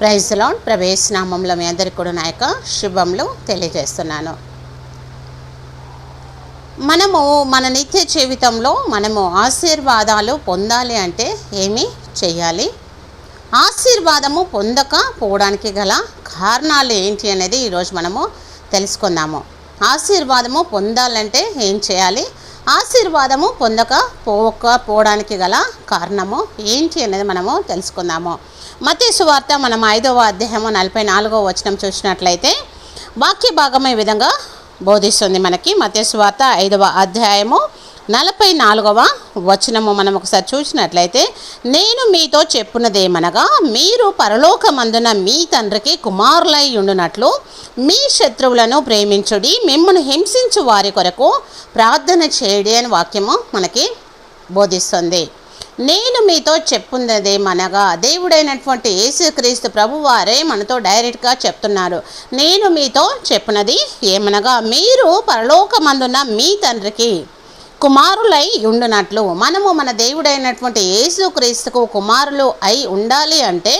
Praise ప్రవేశ నామంలో మీ అందరికీ కూడా నా యొక్క శుభములు తెలియజేస్తున్నాను. మనము మన నిత్య జీవితంలో మనము ఆశీర్వాదాలు పొందాలి అంటే ఏమి చేయాలి? ఆశీర్వాదము పొందక పోవడానికి గల కారణాలు ఏంటి అనేది ఈరోజు మనము తెలుసుకుందాము. ఆశీర్వాదము పొందాలంటే ఏం చేయాలి? ఆశీర్వాదము పొందక పోకపోవడానికి గల కారణము ఏంటి అనేది మనము తెలుసుకుందాము. మతీ సువార్త మనం ఐదవ అధ్యాయము నలభై నాలుగవ వచనం చూసినట్లయితే వాక్య భాగం ఈ విధంగా బోధిస్తుంది మనకి. మతీ సువార్త ఐదవ అధ్యాయము నలభై నాలుగవ వచనము మనం ఒకసారి చూసినట్లయితే నేను మీతో చెప్పున్నదేమనగా మీరు పరలోకమందున మీ తండ్రికి కుమారులై ఉండునట్లు మీ శత్రువులను ప్రేమించుడి మిమ్మల్ని హింసించు వారి కొరకు ప్రార్థన చేయడి అని వాక్యము మనకి బోధిస్తుంది. నేను మీతో చెప్పున్నదేమనగా దేవుడైనటువంటి యేసుక్రీస్తు ప్రభువారే మనతో డైరెక్ట్గా చెప్తున్నారు. నేను మీతో చెప్పున్నది ఏమనగా మీరు పరలోకమందున మీ తండ్రికి కుమారులై ఉండునట్లు. మనము మన దేవుడైనటువంటి యేసుక్రీస్తుకు కుమారులు అయి ఉండాలి అంటే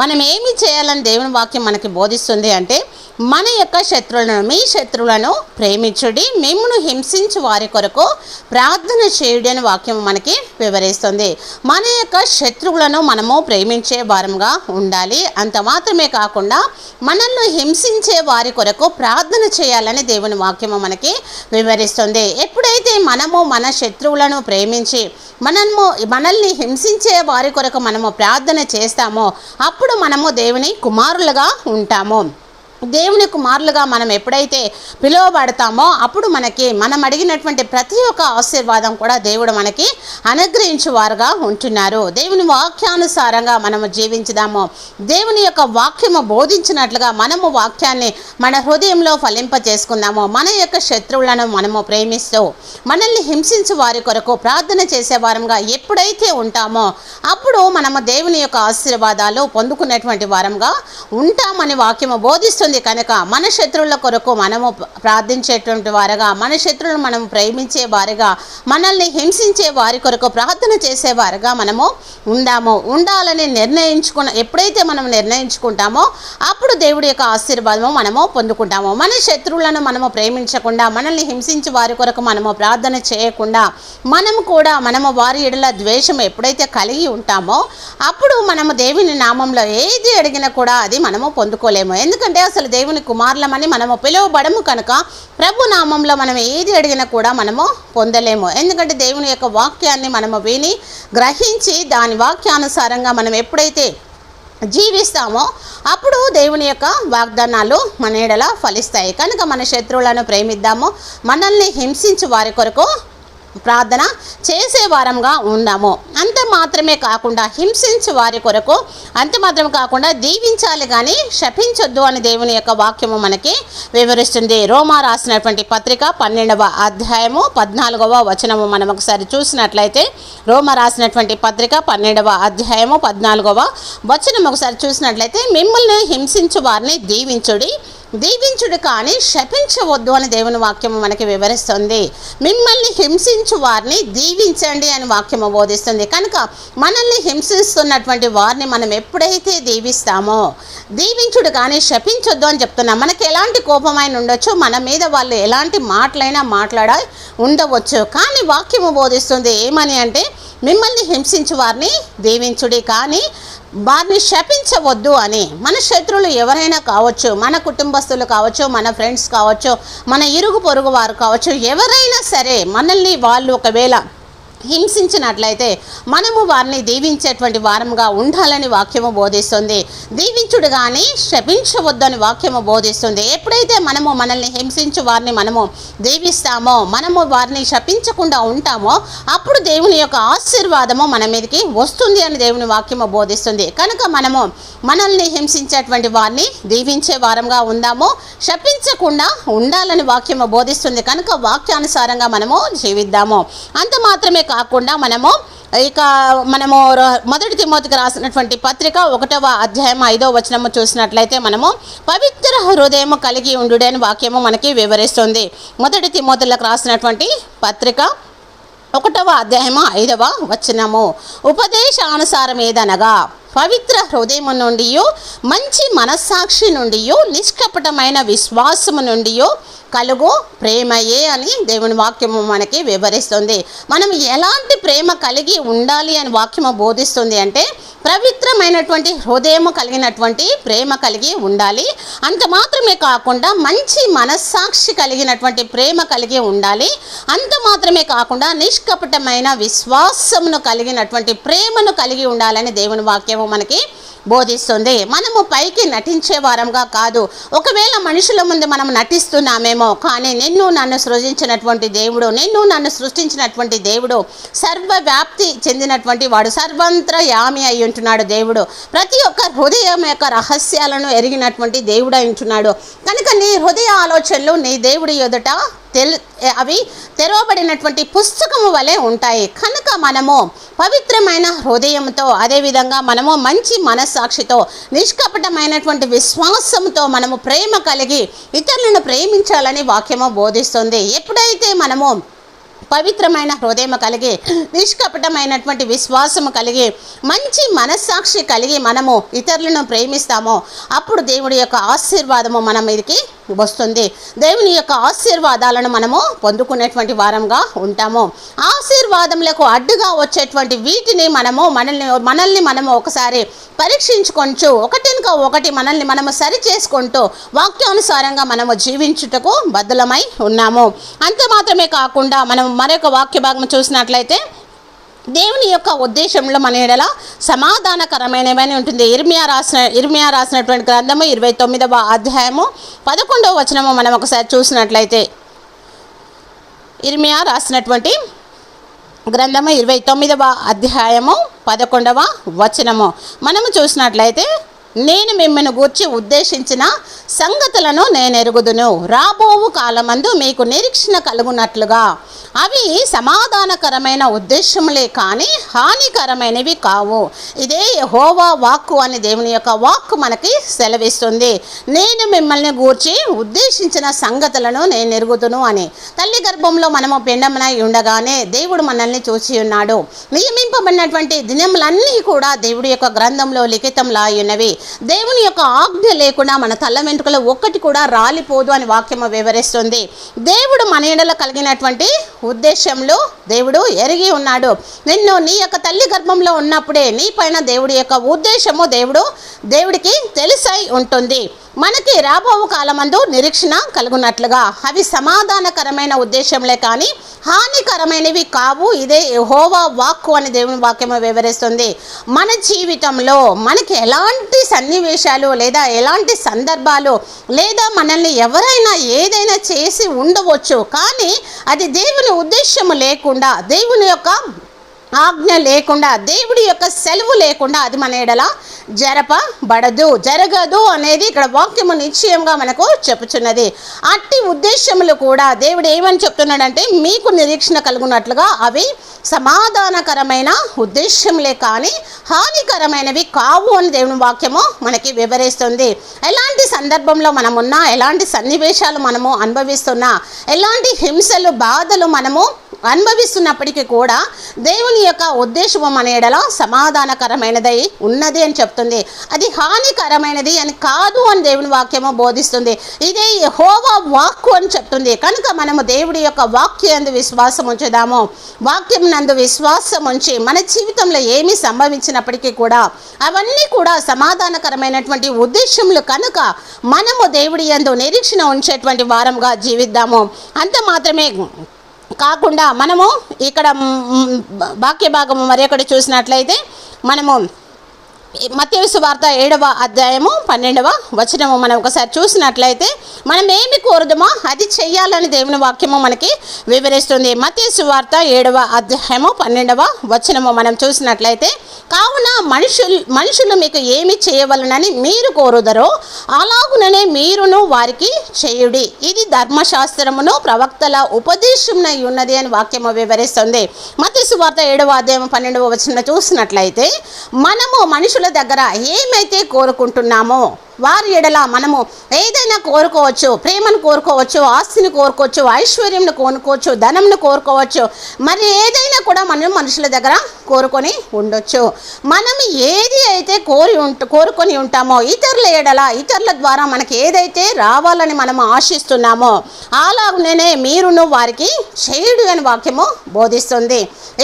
మనం ఏమి చేయాలని దేవుని వాక్యం మనకి బోధిస్తుంది అంటే మన యొక్క శత్రువులను మీ శత్రువులను ప్రేమించుడి మిమ్మను హింసించు వారి కొరకు ప్రార్థన చేయుడి అని వాక్యం మనకి వివరిస్తుంది. మన యొక్క శత్రువులను మనము ప్రేమించే వారంగా ఉండాలి. అంత మాత్రమే కాకుండా మనల్ని హింసించే వారి కొరకు ప్రార్థన చేయాలని దేవుని వాక్యము మనకి వివరిస్తుంది. ఎప్పుడైతే మనము మన శత్రువులను ప్రేమించి మనము మనల్ని హింసించే వారి కొరకు మనము ప్రార్థన చేస్తామో అప్పుడు మనము దేవుని కుమారులుగా ఉంటాము. దేవుని కుమారులుగా మనం ఎప్పుడైతే పిలువబడతామో అప్పుడు మనకి మనం అడిగినటువంటి ప్రతి ఒక్క ఆశీర్వాదం కూడా దేవుడు మనకి అనుగ్రహించు వారుగా ఉంటున్నారు. దేవుని వాక్యానుసారంగా మనము జీవించుదాము. దేవుని యొక్క వాక్యము బోధించినట్లుగా మనము వాక్యాన్ని మన హృదయంలో ఫలింప చేసుకుందాము. మన యొక్క శత్రువులను మనము ప్రేమిస్తూ మనల్ని హింసించు వారి కొరకు ప్రార్థన చేసే వారంగా ఎప్పుడైతే ఉంటామో అప్పుడు మనము దేవుని యొక్క ఆశీర్వాదాలు పొందుకునేటువంటి వారంగా ఉంటామని వాక్యము బోధిస్తుంది కనుక మన శత్రువుల కొరకు మనము ప్రార్థించేటువంటి వారుగా మన శత్రువులను మనం ప్రేమించే వారుగా మనల్ని హింసించే వారి కొరకు ప్రార్థన చేసే వారుగా మనము ఉందాము. ఉండాలని నిర్ణయించుకున్న ఎప్పుడైతే మనం నిర్ణయించుకుంటామో అప్పుడు దేవుడి యొక్క ఆశీర్వాదము మనము పొందుకుంటాము. మన శత్రువులను మనము ప్రేమించకుండా మనల్ని హింసించే వారి కొరకు మనము ప్రార్థన చేయకుండా మనము కూడా మనము వారి ఎడల ద్వేషం ఎప్పుడైతే కలిగి ఉంటామో అప్పుడు మనము దేవుని నామంలో ఏది అడిగినా కూడా అది మనము పొందుకోలేము. ఎందుకంటే అసలు దేవుని కుమారులమని మనము పిలువబడము కనుక ప్రభు నామంలో మనం ఏది అడిగినా కూడా మనము పొందలేము. ఎందుకంటే దేవుని యొక్క వాక్యాన్ని మనము విని గ్రహించి దాని వాక్యానుసారంగా మనం ఎప్పుడైతే జీవిస్తామో అప్పుడు దేవుని యొక్క వాగ్దానాలు మన ఎడల ఫలిస్తాయి. కనుక మన శత్రువులను ప్రేమిద్దాము మనల్ని హింసించు వారి కొరకు ప్రార్థన చేసే వారంగా అంత మాత్రమే కాకుండా హింసించు వారి కొరకు అంత మాత్రమే కాకుండా దీవించాలి కానీ శపించొద్దు అని దేవుని యొక్క వాక్యము మనకి వివరిస్తుంది. రోమా రాసినటువంటి పత్రిక పన్నెండవ అధ్యాయము పద్నాలుగవ వచనము మనం ఒకసారి చూసినట్లయితే రోమా రాసినటువంటి పత్రిక పన్నెండవ అధ్యాయము పద్నాలుగవ వచనం ఒకసారి చూసినట్లయితే మిమ్మల్ని హింసించు వారిని దీవించుడి. దీవించుడు కానీ శపించవద్దు అని దేవుని వాక్యము మనకి వివరిస్తుంది. మిమ్మల్ని హింసించు వారిని దీవించండి అని వాక్యము బోధిస్తుంది. కనుక మనల్ని హింసిస్తున్నటువంటి వారిని మనం ఎప్పుడైతే దీవిస్తామో దీవించుడు కానీ శపించొద్దు అని చెప్తున్నాం. మనకి ఎలాంటి కోపమైన ఉండొచ్చు మన మీద వాళ్ళు ఎలాంటి మాటలైనా మాట్లాడ ఉండవచ్చు. కానీ వాక్యము బోధిస్తుంది ఏమని అంటే మిమ్మల్ని హింసించు వారిని దీవించుడి కానీ వారిని శపించవద్దు అని. మన శత్రువులు ఎవరైనా కావచ్చు మన కుటుంబస్తులు కావచ్చు మన ఫ్రెండ్స్ కావచ్చు మన ఇరుగు పొరుగు వారు కావచ్చు ఎవరైనా సరే మనల్ని వాళ్ళు ఒకవేళ హింసించినట్లయితే మనము వారిని దీవించేటువంటి వారంగా ఉండాలని వాక్యము బోధిస్తుంది. దీవించుడు కానీ శపించవద్దని వాక్యము బోధిస్తుంది. ఎప్పుడైతే మనము మనల్ని హింసించు వారిని మనము దీవిస్తామో మనము వారిని శపించకుండా ఉంటామో అప్పుడు దేవుని యొక్క ఆశీర్వాదము మన మీదకి వస్తుంది అని దేవుని వాక్యము బోధిస్తుంది. కనుక మనము మనల్ని హింసించేటువంటి వారిని దీవించే వారంగా ఉందాము శపించకుండా ఉండాలని వాక్యము బోధిస్తుంది. కనుక వాక్యానుసారంగా మనము జీవిద్దాము. అంత మాత్రమే కాకుండా మనము ఇక మనము మొదటి తిమోతికి రాసినటువంటి పత్రిక ఒకటవ అధ్యాయం ఐదవ వచనము చూసినట్లయితే మనము పవిత్ర హృదయం కలిగి ఉండుడే అని వాక్యము మనకి వివరిస్తుంది. మొదటి తిమోతులకు రాసినటువంటి పత్రిక ఒకటవ అధ్యాయము ఐదవ వచనము. ఉపదేశానుసారం ఏదనగా పవిత్ర హృదయము నుండి మంచి మనస్సాక్షి నుండి నిష్కపటమైన విశ్వాసము నుండి కలుగు ప్రేమయే అని దేవుని వాక్యము మనకి వివరిస్తుంది. మనం ఎలాంటి ప్రేమ కలిగి ఉండాలి అని వాక్యము బోధిస్తుంది అంటే పవిత్రమైనటువంటి హృదయము కలిగినటువంటి ప్రేమ కలిగి ఉండాలి. అంత మాత్రమే కాకుండా మంచి మనస్సాక్షి కలిగినటువంటి ప్రేమ కలిగి ఉండాలి. అంత మాత్రమే కాకుండా నిష్కపటమైన విశ్వాసమును కలిగినటువంటి ప్రేమను కలిగి ఉండాలని దేవుని వాక్యం వాక్యము మనకి బోధిస్తుంది. మనము పైకి నటించే వారంగా కాదు. ఒకవేళ మనుషుల ముందు మనం నటిస్తున్నామేమో కానీ నిన్ను నన్ను సృజించినటువంటి దేవుడు నిన్ను నన్ను సృష్టించినటువంటి దేవుడు సర్వవ్యాప్తి చెందినటువంటి వాడు సర్వంత్ర యామి అయి ఉంటున్నాడు దేవుడు. ప్రతి ఒక్క హృదయం యొక్క రహస్యాలను ఎరిగినటువంటి దేవుడు అయి ఉంటున్నాడు. కనుక నీ హృదయ ఆలోచనలు నీ దేవుడి ఎదుట తెల్ అవి తెరవబడినటువంటి పుస్తకము వలె ఉంటాయి. కనుక మనము పవిత్రమైన హృదయంతో అదేవిధంగా మనము మంచి మనస్సాక్షితో నిష్కపటమైనటువంటి విశ్వాసంతో మనము ప్రేమ కలిగి ఇతరులను ప్రేమించాలని వాక్యము బోధిస్తుంది. ఎప్పుడైతే మనము పవిత్రమైన హృదయం కలిగి నిష్కపటమైనటువంటి విశ్వాసము కలిగి మంచి మనస్సాక్షి కలిగి మనము ఇతరులను ప్రేమిస్తామో అప్పుడు దేవుడి యొక్క ఆశీర్వాదము మన మీదకి వస్తుంది. దేవుని యొక్క ఆశీర్వాదాలను మనము పొందుకునేటువంటి వారంగా ఉంటాము. ఆశీర్వాదములకు అడ్డుగా వచ్చేటువంటి వీటిని మనము మనల్ని మనల్ని మనము ఒకసారి పరీక్షించుకొంచు ఒకటినక ఒకటి మనల్ని మనము సరి చేసుకుంటూ వాక్యానుసారంగా మనము జీవించుటకు బద్దలమై ఉన్నాము. అంతే మాత్రమే కాకుండా మనం మరొక వాక్య భాగం చూసినట్లయితే దేవుని యొక్క ఉద్దేశంలో మన ఎడల సమాధానకరమైనవని ఉంటుంది. ఇర్మియా రాసిన ఇర్మియా రాసినటువంటి గ్రంథము ఇరవై తొమ్మిదవ అధ్యాయము పదకొండవ వచనము మనం ఒకసారి చూసినట్లయితే. ఇర్మియా రాసినటువంటి గ్రంథము ఇరవై తొమ్మిదవ అధ్యాయము పదకొండవ వచనము. మనము చూసినట్లయితే నేను మిమ్మల్ని గూర్చి ఉద్దేశించిన సంగతులను నేను ఎరుగుదును రాబోవు కాలమందు మీకు నిరీక్షణ కలుగునట్లుగా. అవి సమాధానకరమైన ఉద్దేశములే కానీ హానికరమైనవి కావు. ఇదే హోవా వాక్కు అని దేవుని యొక్క వాక్కు మనకి సెలవిస్తుంది. నేను మిమ్మల్ని గూర్చి ఉద్దేశించిన సంగతులను నేను ఎరుగుదును అని. తల్లి గర్భంలో మనము పిండమునై ఉండగానే దేవుడు మనల్ని చూసి ఉన్నాడు. నియమింపబడినటువంటి దినములన్నీ కూడా దేవుడి యొక్క గ్రంథంలో లిఖితంలా ఉన్నవి దేవుని యొక్క ఆజ్ఞ లేకుండా మన తల్ల వెంట్రుకలు ఒక్కటి కూడా రాలిపోదు అని వాక్యము వివరిస్తుంది. దేవుడు మన ఎడల కలిగినటువంటి ఉద్దేశంలో దేవుడు ఎరిగి ఉన్నాడు. నిన్ను నీ యొక్క తల్లి గర్భంలో ఉన్నప్పుడే నీ పైన దేవుడి యొక్క ఉద్దేశము దేవుడు దేవుడికి తెలిసై ఉంటుంది. మనకి రాబో కాలమందు నిరీక్షణ కలుగునట్లుగా. అవి సమాధానకరమైన ఉద్దేశంలే కానీ హానికరమైనవి కావు. ఇదే హోవా వాక్కు అని దేవుని వాక్యము వివరిస్తుంది. మన జీవితంలో మనకి ఎలాంటి సన్నివేశాలు లేదా ఎలాంటి సందర్భాలు లేదా మనల్ని ఎవరైనా ఏదైనా చేసి ఉండవచ్చు. కానీ అది దేవుని ఉద్దేశము లేకుండా దేవుని యొక్క ఆజ్ఞ లేకుండా దేవుడి యొక్క సెలవు లేకుండా అది మన ఎడల జరపబడదు జరగదు అనేది ఇక్కడ వాక్యము నిశ్చయంగా మనకు చెప్పుచున్నది. అట్టి ఉద్దేశములు కూడా దేవుడు ఏమని చెప్తున్నాడంటే మీకు నిరీక్షణ కలుగునట్లుగా అవి సమాధానకరమైన ఉద్దేశములే కానీ హానికరమైనవి కావు అని దేవుని వాక్యము మనకి వివరిస్తుంది. ఎలాంటి సందర్భంలో మనమున్నా ఎలాంటి సన్నివేశాలు మనము అనుభవిస్తున్నా ఎలాంటి హింసలు బాధలు మనము అనుభవిస్తున్నప్పటికీ కూడా దేవుని యొక్క ఉద్దేశము మన సమాధానకరమైనదై ఉన్నది అని చెప్తుంది. అది హానికరమైనది అని కాదు అని దేవుని వాక్యము బోధిస్తుంది. ఇదే హోవా వాక్కు అని చెప్తుంది. కనుక మనము దేవుడి యొక్క వాక్యందు విశ్వాసం ఉంచుదాము. వాక్యం నందు విశ్వాసం ఉంచి మన జీవితంలో ఏమి సంభవించినప్పటికీ కూడా అవన్నీ కూడా సమాధానకరమైనటువంటి ఉద్దేశములు కనుక మనము దేవుడి యందు నిరీక్షణ ఉంచేటువంటి వారంగా జీవిద్దాము. అంత మాత్రమే కాకుండా మనము ఇక్కడ బాక్య వాక్య భాగము మరి ఒకటి చూసినట్లయితే మనము మత్స్సు వార్త ఏడవ అధ్యాయము పన్నెండవ వచనము మనం ఒకసారి చూసినట్లయితే మనం ఏమి కోరుదమో అది చెయ్యాలని దేవుని వాక్యము మనకి వివరిస్తుంది. మత్స్సు వార్త ఏడవ అధ్యాయము పన్నెండవ వచనము మనం చూసినట్లయితే కావున మనుషులు మనుషులు మీకు ఏమి చేయవలనని మీరు కోరుదరో అలాగుననే మీరును వారికి చేయుడి. ఇది ధర్మశాస్త్రమును ప్రవక్తల ఉపదేశమునై ఉన్నది అని వాక్యము వివరిస్తుంది. మత్స్సు వార్త ఏడవ అధ్యాయం పన్నెండవ వచనం చూసినట్లయితే మనము మనుషుల దగ్గర ఏమైతే కోరుకుంటున్నామో వారి ఎడల మనము ఏదైనా కోరుకోవచ్చు ప్రేమను కోరుకోవచ్చు ఆస్తిని కోరుకోవచ్చు ఐశ్వర్యంను కోరుకోవచ్చు ధనంను కోరుకోవచ్చు మరి ఏదైనా కూడా మనం మనుషుల దగ్గర కోరుకొని ఉండొచ్చు. మనం ఏది అయితే కోరి ఉంట కోరుకొని ఉంటామో ఇతరుల ఎడల ఇతరుల ద్వారా మనకి ఏదైతే రావాలని మనం ఆశిస్తున్నామో అలాగనే మీరును వారికి చేయుడు అని వాక్యము బోధిస్తుంది.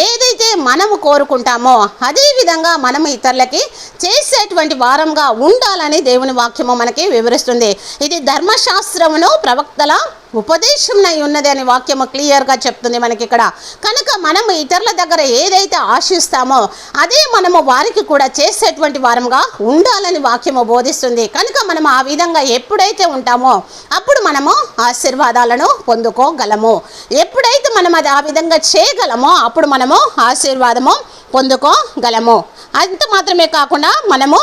ఏదైతే మనము కోరుకుంటామో అదేవిధంగా మనము ఇతరులకి చేసేటువంటి వారంగా ఉండాలని దేవుని వాక్యము మనకి వివరిస్తుంది. ఇది ధర్మశాస్త్రమును ప్రవక్తల ఉపదేశంనై ఉన్నది అని వాక్యము క్లియర్గా చెప్తుంది మనకి ఇక్కడ కనుక మనము ఇతరుల దగ్గర ఏదైతే ఆశిస్తామో అదే మనము వారికి కూడా చేసేటువంటి వారంగా ఉండాలని వాక్యము బోధిస్తుంది. కనుక మనం ఆ విధంగా ఎప్పుడైతే ఉంటామో అప్పుడు మనము ఆశీర్వాదాలను పొందుకోగలము. ఎప్పుడైతే మనం అది ఆ విధంగా చేయగలమో అప్పుడు మనము ఆశీర్వాదము పొందుకోగలము. అంత మాత్రమే కాకుండా మనము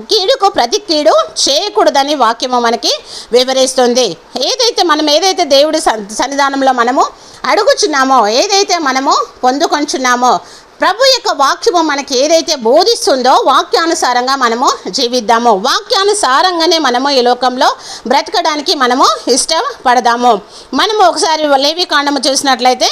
కీడుకు ప్రతి కీడు చేయకూడదని వాక్యము మనకి వివరిస్తుంది. ఏదైతే మనం ఏదైతే దేవుడి సన్- సన్నిధానంలో మనము అడుగుచున్నామో ఏదైతే మనము పొందుకొంచున్నామో ప్రభు యొక్క వాక్యము మనకి ఏదైతే బోధిస్తుందో వాక్యానుసారంగా మనము జీవిద్దాము. వాక్యానుసారంగానే మనము ఈ లోకంలో బ్రతకడానికి మనము ఇష్టపడదాము. మనము ఒకసారి లేవి కాండము చూసినట్లయితే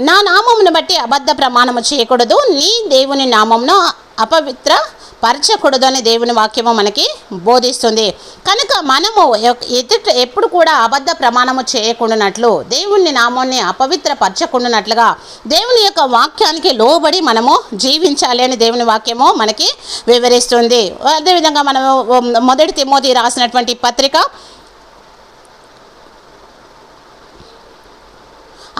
నా నామమును బట్టి అబద్ధ ప్రమాణము చేయకూడదు. నీ దేవుని నామంను అపవిత్ర పరచకూడదు అని దేవుని వాక్యము మనకి బోధిస్తుంది. కనుక మనము ఎదుట ఎప్పుడు కూడా అబద్ధ ప్రమాణము చేయకుండానట్లు దేవుని నామాన్ని అపవిత్ర పరచకుండానట్లుగా దేవుని యొక్క వాక్యానికి లోబడి మనము జీవించాలి అని దేవుని వాక్యము మనకి వివరిస్తుంది. అదేవిధంగా మనము మొదటి తిమోతి రాసినటువంటి పత్రిక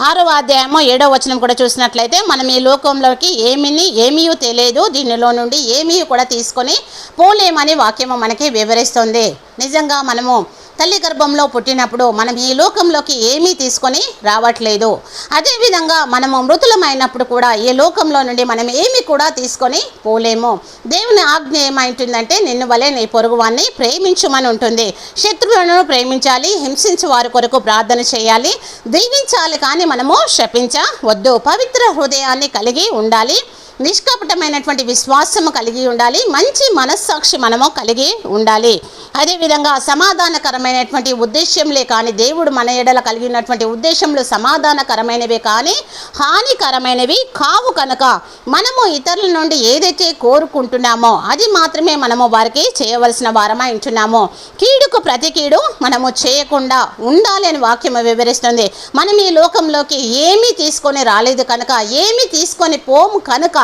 ఆరవ అధ్యాయము ఏడవ వచనం కూడా చూసినట్లయితే మనం ఈ లోకంలోకి ఏమిని ఏమీ తెలియదు. దీనిలో నుండి ఏమీ కూడా తీసుకొని పోలేమని వాక్యము మనకి వివరిస్తుంది. నిజంగా మనము తల్లి గర్భంలో పుట్టినప్పుడు మనం ఈ లోకంలోకి ఏమీ తీసుకొని రావట్లేదు. అదేవిధంగా మనము మృతులమైనప్పుడు కూడా ఈ లోకంలో నుండి మనం ఏమీ కూడా తీసుకొని పోలేము. దేవుని ఆజ్ఞ ఏమైంటుందంటే నిన్ను వలె నీ పొరుగువాన్ని ప్రేమించుమని ఉంటుంది. శత్రువులను ప్రేమించాలి హింసించు వారి కొరకు ప్రార్థన చేయాలి. దీవించాలి కానీ మనము శపించవద్దు. పవిత్ర హృదయాన్ని కలిగి ఉండాలి. నిష్కపటమైనటువంటి విశ్వాసము కలిగి ఉండాలి మంచి మనస్సాక్షి మనము కలిగి ఉండాలి. అదేవిధంగా సమాధానకరమైనటువంటి ఉద్దేశ్యంలే కానీ దేవుడు మన ఎడల కలిగి ఉన్నటువంటి ఉద్దేశంలో సమాధానకరమైనవే కానీ హానికరమైనవి కావు కనుక మనము ఇతరుల నుండి ఏదైతే కోరుకుంటున్నామో అది మాత్రమే మనము వారికి చేయవలసిన వారమై ఉంటున్నాము. కీడుకు ప్రతి కీడు మనము చేయకుండా ఉండాలి అని వాక్యం వివరిస్తుంది. మనం ఈ లోకంలోకి ఏమీ తీసుకొని రాలేదు కనుక ఏమీ తీసుకొని పోము కనుక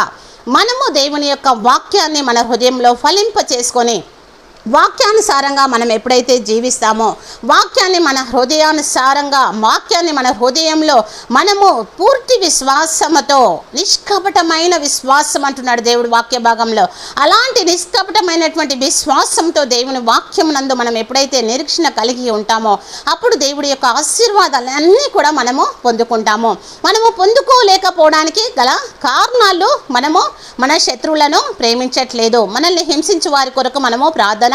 మనము దేవుని యొక్క వాక్యాన్ని మన హృదయంలో ఫలింప చేసుకొని వాక్యానుసారంగా మనం ఎప్పుడైతే జీవిస్తామో వాక్యాన్ని మన హృదయానుసారంగా వాక్యాన్ని మన హృదయంలో మనము పూర్తి విశ్వాసముతో నిష్కపటమైన విశ్వాసం అంటున్నాడు దేవుడు వాక్య భాగంలో. అలాంటి నిష్కపటమైనటువంటి విశ్వాసంతో దేవుని వాక్యమునందు మనం ఎప్పుడైతే నిరీక్షణ కలిగి ఉంటామో అప్పుడు దేవుడి యొక్క ఆశీర్వాదాలన్నీ కూడా మనము పొందుకుంటాము. మనము పొందుకోలేకపోవడానికి గల కారణాలు మనము మన శత్రువులను ప్రేమించట్లేదు. మనల్ని హింసించే వారి కొరకు మనము ప్రార్థన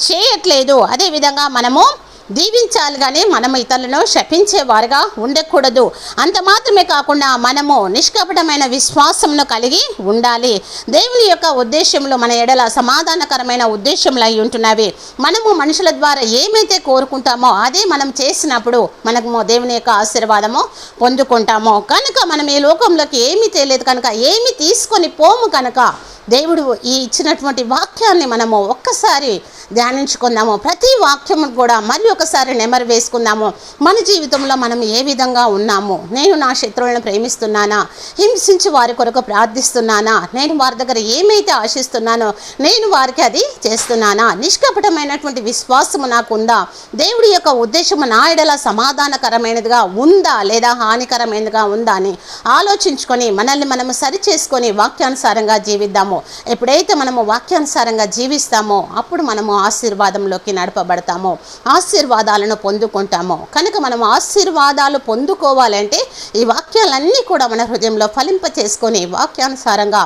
చేయట్లేదు. అదేవిధంగా మనము దీవించాలి కానీ మనము ఇతరులను శపించేవారుగా ఉండకూడదు. అంత మాత్రమే కాకుండా మనము నిష్కపటమైన విశ్వాసమును కలిగి ఉండాలి. దేవుని యొక్క ఉద్దేశంలో మన ఎడల సమాధానకరమైన ఉద్దేశంలో అయి ఉంటున్నవి. మనము మనుషుల ద్వారా ఏమైతే కోరుకుంటామో అదే మనం చేసినప్పుడు మనము దేవుని యొక్క ఆశీర్వాదము పొందుకుంటాము. కనుక మనం ఈ లోకంలోకి ఏమీ తెలియదు కనుక ఏమి తీసుకొని పోము కనుక దేవుడు ఈ ఇచ్చినటువంటి వాక్యాన్ని మనము ఒక్కసారి ధ్యానించుకుందాము. ప్రతి వాక్యము కూడా మరి ఒకసారి నెమరు వేసుకుందాము. మన జీవితంలో మనం ఏ విధంగా ఉన్నాము? నేను నా శత్రువులను ప్రేమిస్తున్నానా? హింసించి వారి కొరకు ప్రార్థిస్తున్నానా? నేను వారి దగ్గర ఏమైతే ఆశిస్తున్నానో నేను వారికి అది చేస్తున్నానా? నిష్కపటమైనటువంటి విశ్వాసము నాకు ఉందా దేవుడి యొక్క ఉద్దేశము నా ఎడల సమాధానకరమైనదిగా ఉందా? లేదా హానికరమైనదిగా ఉందా అని ఆలోచించుకొని మనల్ని మనము సరి చేసుకొని వాక్యానుసారంగా జీవిద్దాము. ఎప్పుడైతే మనము వాక్యానుసారంగా జీవిస్తామో అప్పుడు మనము ఆశీర్వాదంలోకి నడపబడతాము ఆశీర్వాదాలను పొందుకుంటాము. కనుక మనం ఆశీర్వాదాలు పొందుకోవాలంటే ఈ వాక్యాలన్నీ కూడా మన హృదయంలో ఫలింప చేసుకొని వాక్యానుసారంగా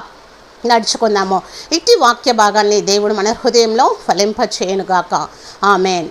నడుచుకుందాము. ఇట్టి వాక్య భాగాన్ని దేవుడు మన హృదయంలో ఫలింప చేయనుగాక. ఆమెన్.